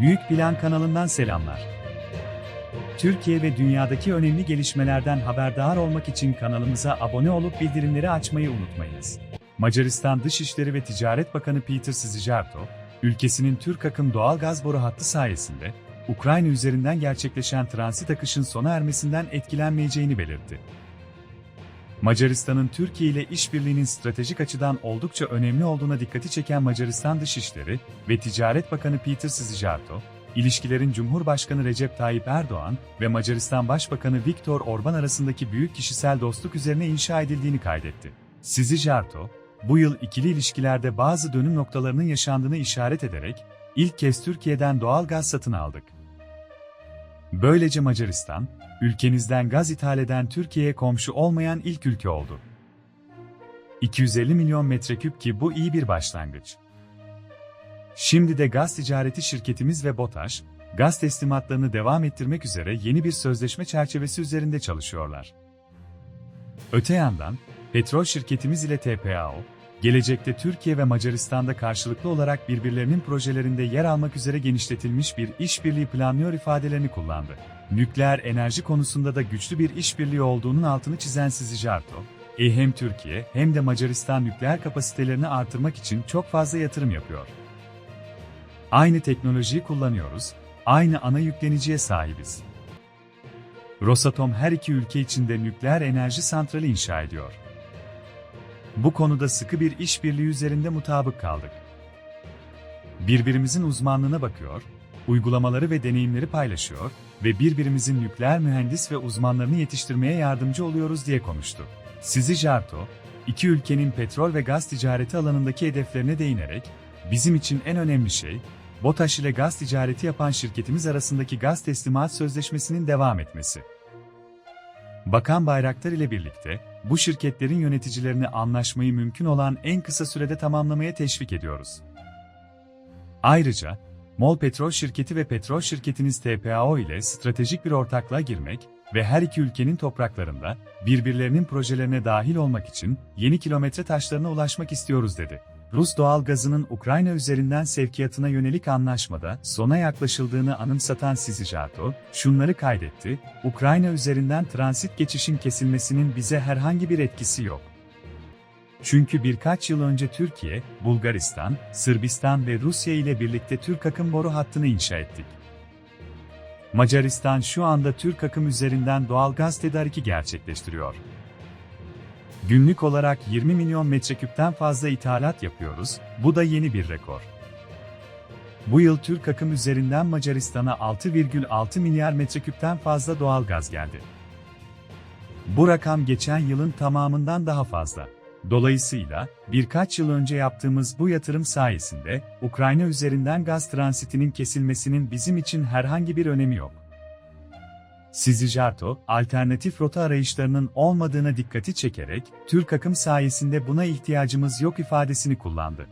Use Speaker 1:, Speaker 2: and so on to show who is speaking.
Speaker 1: Büyük Plan kanalından selamlar. Türkiye ve dünyadaki önemli gelişmelerden haberdar olmak için kanalımıza abone olup bildirimleri açmayı unutmayınız. Macaristan Dışişleri ve Ticaret Bakanı Peter Szijjarto, ülkesinin Türk akım doğal gaz boru hattı sayesinde Ukrayna üzerinden gerçekleşen transit akışın sona ermesinden etkilenmeyeceğini belirtti. Macaristan'ın Türkiye ile işbirliğinin stratejik açıdan oldukça önemli olduğuna dikkati çeken Macaristan Dışişleri ve Ticaret Bakanı Peter Szijjarto, ilişkilerin Cumhurbaşkanı Recep Tayyip Erdoğan ve Macaristan Başbakanı Viktor Orban arasındaki büyük kişisel dostluk üzerine inşa edildiğini kaydetti. Szijjarto, bu yıl ikili ilişkilerde bazı dönüm noktalarının yaşandığını işaret ederek, ilk kez Türkiye'den doğal gaz satın aldık. Böylece Macaristan, ülkenizden gaz ithal eden Türkiye'ye komşu olmayan ilk ülke oldu. 250 milyon metreküp ki bu iyi bir başlangıç. Şimdi de gaz ticareti şirketimiz ve BOTAŞ, gaz teslimatlarını devam ettirmek üzere yeni bir sözleşme çerçevesi üzerinde çalışıyorlar. Öte yandan, petrol şirketimiz ile TPAO, gelecekte Türkiye ve Macaristan'da karşılıklı olarak birbirlerinin projelerinde yer almak üzere genişletilmiş bir işbirliği planlıyor ifadelerini kullandı. Nükleer enerji konusunda da güçlü bir işbirliği olduğunun altını çizen Szijjarto, e hem Türkiye hem de Macaristan nükleer kapasitelerini artırmak için çok fazla yatırım yapıyor. Aynı teknolojiyi kullanıyoruz, aynı ana yükleniciye sahibiz. Rosatom her iki ülke içinde nükleer enerji santrali inşa ediyor. Bu konuda sıkı bir işbirliği üzerinde mutabık kaldık. Birbirimizin uzmanlığına bakıyor, uygulamaları ve deneyimleri paylaşıyor ve birbirimizin nükleer mühendis ve uzmanlarını yetiştirmeye yardımcı oluyoruz diye konuştu. Sizi Jarto, iki ülkenin petrol ve gaz ticareti alanındaki hedeflerine değinerek, bizim için en önemli şey, BOTAŞ ile gaz ticareti yapan şirketimiz arasındaki gaz teslimat sözleşmesinin devam etmesi. Bakan Bayraktar ile birlikte, bu şirketlerin yöneticilerini anlaşmayı mümkün olan en kısa sürede tamamlamaya teşvik ediyoruz. Ayrıca, MOL Petrol Şirketi ve petrol şirketiniz TPAO ile stratejik bir ortaklığa girmek ve her iki ülkenin topraklarında birbirlerinin projelerine dahil olmak için yeni kilometre taşlarına ulaşmak istiyoruz dedi. Rus doğal gazının Ukrayna üzerinden sevkiyatına yönelik anlaşmada sona yaklaşıldığını anımsatan Szijjarto, şunları kaydetti, Ukrayna üzerinden transit geçişin kesilmesinin bize herhangi bir etkisi yok. Çünkü birkaç yıl önce Türkiye, Bulgaristan, Sırbistan ve Rusya ile birlikte Türk akım boru hattını inşa ettik. Macaristan şu anda Türk akım üzerinden doğal gaz tedariki gerçekleştiriyor. Günlük olarak 20 milyon metreküpten fazla ithalat yapıyoruz, bu da yeni bir rekor. Bu yıl Türk akım üzerinden Macaristan'a 6,6 milyar metreküpten fazla doğal gaz geldi. Bu rakam geçen yılın tamamından daha fazla. Dolayısıyla, birkaç yıl önce yaptığımız bu yatırım sayesinde, Ukrayna üzerinden gaz transitinin kesilmesinin bizim için herhangi bir önemi yok. Szijjarto, alternatif rota arayışlarının olmadığına dikkati çekerek, Türk akım sayesinde buna ihtiyacımız yok ifadesini kullandı.